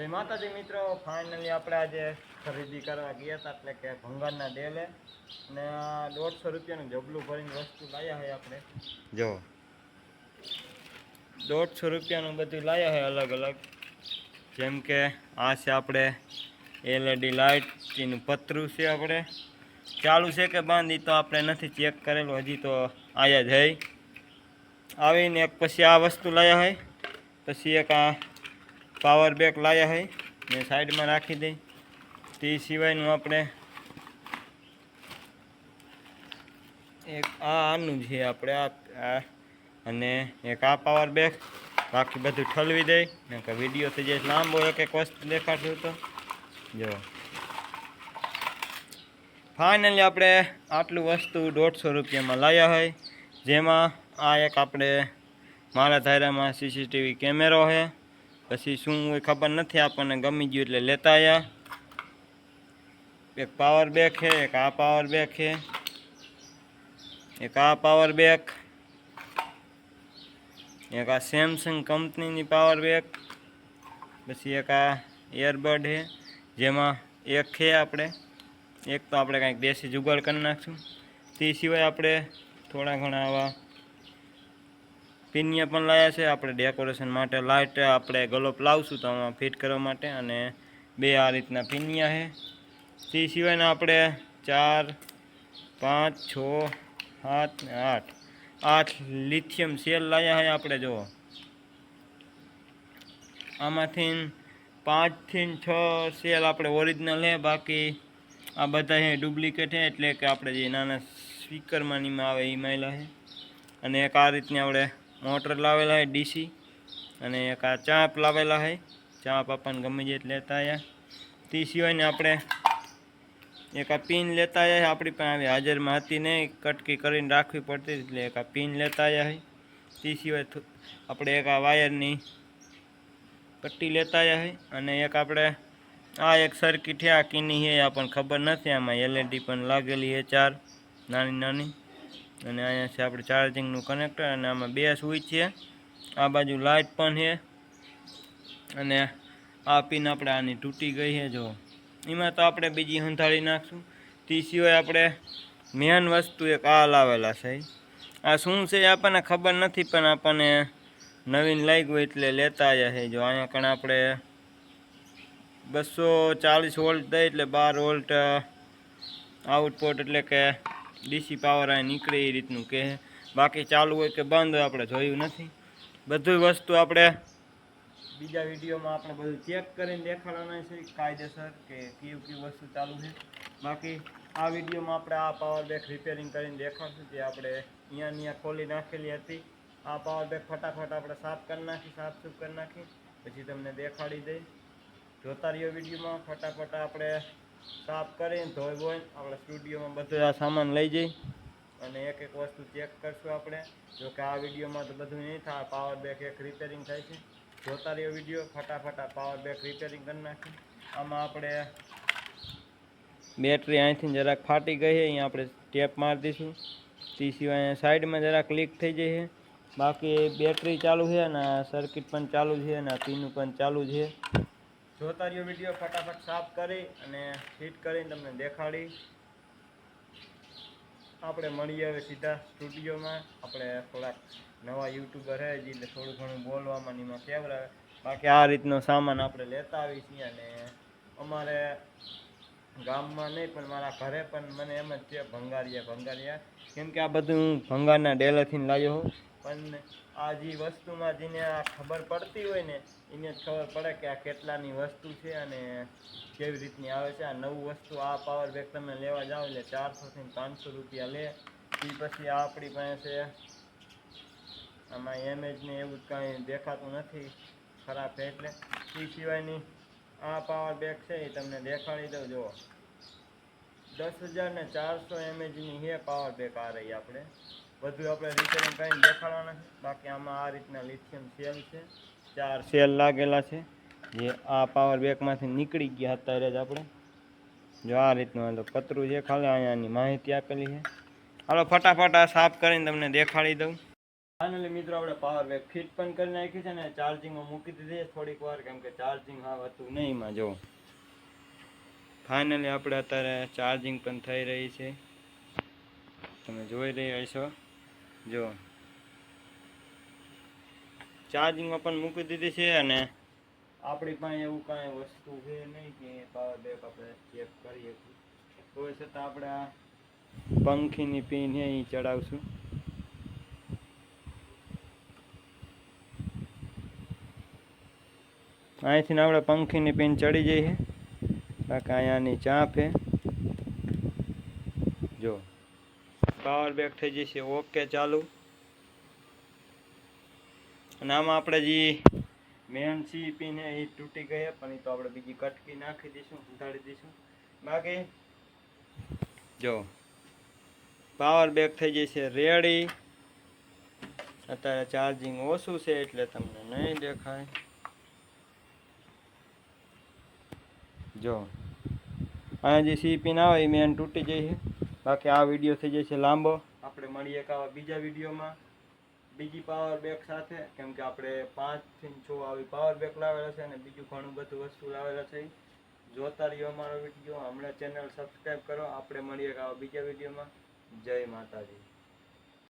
એ માતાજી મિત્રો ફાઇનલી આપણે આજે ખરીદી કરવા ગયા હતા એટલે કે ભંગારના ડેલે. ને આ દોઢસો રૂપિયાનું જબલું ભરીને વસ્તુ લાવ્યા હોય આપણે. જો. દોઢસો રૂપિયાનું બધું લાવ્યા હોય અલગ અલગ. જેમ કે આ છે આપણે એલઈડી લાઇટનું પતરું છે આપણે. ચાલુ છે કે બંધ એ તો આપણે નથી ચેક કરેલું હજી તો આયા જ હઈ આવીને એક પછી આ વસ્તુ લાવ્યા હોય પછી એક આ પાવર બેક લાવ્યા હોય ને સાઈડમાં રાખી દઈ. તે સિવાયનું આપણે એક આ આનું છે આપણે આ અને એક આ પાવર બેક. બાકી બધું ઠલવી દઈ ને કે વીડિયો થઈ જાય લાંબો એક એક વસ્તુ દેખાડશું તો. જો. ફાઇનલી આપણે આટલું વસ્તુ દોઢસો રૂપિયામાં લાવ્યા હોય જેમાં આ એક આપણે મારા ધારામાં સીસીટીવી કેમેરો છે પછી શું હોય ખબર નથી આપણને, ગમી ગયું એટલે લેતા આવ્યા એક પાવર બેક છે, એક આ પાવર બેક છે, એક આ પાવર બેક એક આ સેમસંગ કંપનીની પાવર બેક પછી એક આ એરબડ છે, જેમાં એક છે આપણે. એક તો આપણે કાંઈક દેશી જુગાડ કરી નાખશું. તે સિવાય આપણે થોડા ઘણા આવા પિનિયા પણ લાવ્યા છે. આપણે ડેકોરેશન માટે લાઇટ આપણે ગલોપ લાવશું તો આમાં ફિટ કરવા માટે અને બે આ રીતના પિનિયા છે. તે સિવાયના આપણે ચાર, પાંચ, છ, સાત આઠ આઠ લિથિયમ સેલ લાવ્યા છે આપણે, જુઓ. આમાંથી પાંચથી છ સેલ આપણે ઓરિજિનલ છે. બાકી આ બધા છે ડુપ્લિકેટ છે. એટલે કે આપણે જે નાના સ્પીકરમાં નીમાં આવે એ માયલા છે. અને એક આ રીતની આપણે મોટર લાવેલા છે ડીસી અને એક આ ચાંપ લાવેલા છે ચાંપ આપણને ગમે જે લેતા આવ્યા તે સિવાયને આપણે એક આ પિન લેતા આવ્યા આપણી પાસે આવી હાજરમાં હતી નહીં. કટકી કરીને રાખવી પડતી એટલે એક આ પિન લેતા આવ્યા છે તે સિવાય આપણે એક આ વાયરની પટ્ટી લેતા આવ્યા છે અને એક આપણે આ એક સર્કિટ છે. આ કીની છે આપણને ખબર નથી. આમાં એલઈડી પણ લાગેલી છે ચાર. નાની નાની. અને અહીંયા છે આપણે ચાર્જિંગનું કનેક્ટર અને આમાં બે સ્વિચ છે. આ બાજુ લાઇટ પણ છે. અને આ પિન આપણે આની તૂટી ગઈ છે જો એમાં તો આપણે બીજી હંથાળી નાખશું. તે સિવાય આપણે મેન વસ્તુ એક આ લાવેલા છે. આ શું છે આપણને ખબર નથી, પણ આપણને નવીન લાગ્યું એટલે લેતા આવ્યા છે. જો અહીંયા કણ આપણે બસો ચાલીસ વોલ્ટ દઈ એટલે બાર વોલ્ટ આઉટપુટ એટલે કે ડીસી પાવર આ નીકળે એ રીતનું કહે. બાકી ચાલુ હોય કે બંધ હોય, આપણે જોયું નથી. બધું વસ્તુ આપણે બીજા વિડીયોમાં આપણે બધું ચેક કરીને દેખાડવાના છે. કાયદેસર કે કયું કયું વસ્તુ ચાલુ છે. બાકી આ વિડીયોમાં આપણે આ પાવર બેક રિપેરિંગ કરીને દેખાડશું જે આપણે અહીંયા અહીંયા ખોલી નાખેલી હતી. આ પાવર બેક ફટાફટ આપણે સાફ કરી નાખી, સાફ સૂફ કરી નાખી. પછી તમને દેખાડી દઈ જોતા રહ્યો વિડીયોમાં. ફટાફટ આપણે સાફ કરીને ધોઈ બોઈ આપણે સ્ટુડિયોમાં બધું આ સામાન લઈ જઈ અને એક એક વસ્તુ ચેક કરશું આપણે. જો કે આ વિડીયોમાં તો બધું નહીં થાય પાવર બેક એક રિપેરિંગ થાય છે. જોતા રહ્યો વીડિયો, ફટાફટ પાવર બેક રિપેરિંગ કરી નાખી આમાં આપણે બેટરી અહીંથી જરાક ફાટી ગઈ છે, અહીંયા આપણે ટેપ મારી દઈશું. તે સિવાય સાઈડમાં જરાક લીક થઈ જઈ છે. બાકી બેટરી ચાલુ છે અને સર્કિટ પણ ચાલુ છે અને પીનું પણ ચાલુ છે. જોતા રહ્યો વીડિયો, ફટાફટ સાફ કરી અને ફિટ કરીને તમને દેખાડી. આપણે મળીએ હવે સીધા સ્ટુડિયોમાં. આપણે થોડાક નવા યુટ્યુબર છે જે થોડું ઘણું બોલવામાં એમાં કેવરાવે બાકી આ રીતનો સામાન આપણે લેતા આવી છીએ અને અમારે ગામમાં નહીં, પણ મારા ઘરે પણ મને એમ જ છે, ભંગારિયા ભંગારિયા. કેમ કે આ બધું હું ભંગારના ડેલેથી લાવ્યો પણ આ જે વસ્તુમાં જેને આ ખબર પડતી હોય ને, એને ખબર પડે કે આ કેટલાની વસ્તુ છે અને કેવી રીતની આવે છે. આ નવું વસ્તુ આ પાવર બેગ તમે લેવા જાઓ એટલે ચારસોથી પાંચસો રૂપિયા લે. એ પછી આપણી પાસે આમાં એમેજને એવું કાંઈ દેખાતું નથી, ખરાબ એટલે. એ સિવાયની આ પાવર બેગ છે એ તમને દેખાડી દઉં, જુઓ. દસ હજાર ને ચારસો એમએચની હે પાવર બેક આ રહી આપણે. બધું આપણે રિપેરિંગ કરીને દેખાડવાના છે. બાકી આમાં આ રીતના લિથિયમ સેલ છે. ચાર સેલ લાગેલા છે. જે આ પાવર બેકમાંથી નીકળી ગયા અત્યારે જ આપણે. જો આ રીતનું તો પતરું છે ખાલી અહીંયાની માહિતી આપેલી છે. હાલો, ફટાફટ આ સાફ કરીને તમને દેખાડી દઉં. ફાઇનલી મિત્રો, આપણે પાવર બેક ફિટ પણ કરી નાખી છે ને ચાર્જિંગમાં મૂકી દીધી થોડીક વાર, કેમ કે ચાર્જિંગ હા હતું નહીં એમાં જો ફાઇનલી આપણે અત્યારે ચાર્જિંગ પણ થઈ રહી છે. તમે જોઈ રહ્યા છો જો. ચાર્જિંગમાં પણ મૂકી દીધી છે અને આપણી પાસે એવું કાંઈ વસ્તુ છે નહીં કે પાવર બેક આપણે ચેક કરીએ. તો છતાં આપણે આ પંખીની પિન એ ચડાવશું. અહીંથી આપણે પંખીની પિન ચડી જઈએ. બાકી અહીંયાની ચાંપ છે. જો. પાવર બેક થઈ જશે ઓકે, ચાલુ. અને આમાં આપણે જે મેન સીપીને પિન એ તૂટી ગઈ પણ એ તો આપણે બીજી કટકી નાખી દઈશું ઉતારી દઈશું. બાકી જો, પાવર બેક થઈ જશે રેડી. અત્યારે ચાર્જિંગ ઓછું છે એટલે તમને નહીં દેખાય. જો અહીંયા જે સીપી ના આવે એ મેન તૂટી છે. બાકી આ વીડિયો થઈ જાય છે લાંબો. આપણે મળીએ એક આવા બીજા વિડીયોમાં. બીજી પાવર બેક સાથે, કેમ કે આપણે પાંચથી છ આવી પાવર બેક લાવેલા છે અને બીજું ઘણું બધું વસ્તુ લાવેલા છે. જોતા રહ્યો અમારો વીડિયો. હમણાં ચેનલ સબસ્ક્રાઈબ કરો. આપણે મળીએ એક આવા બીજા વિડીયોમાં. જય માતાજી.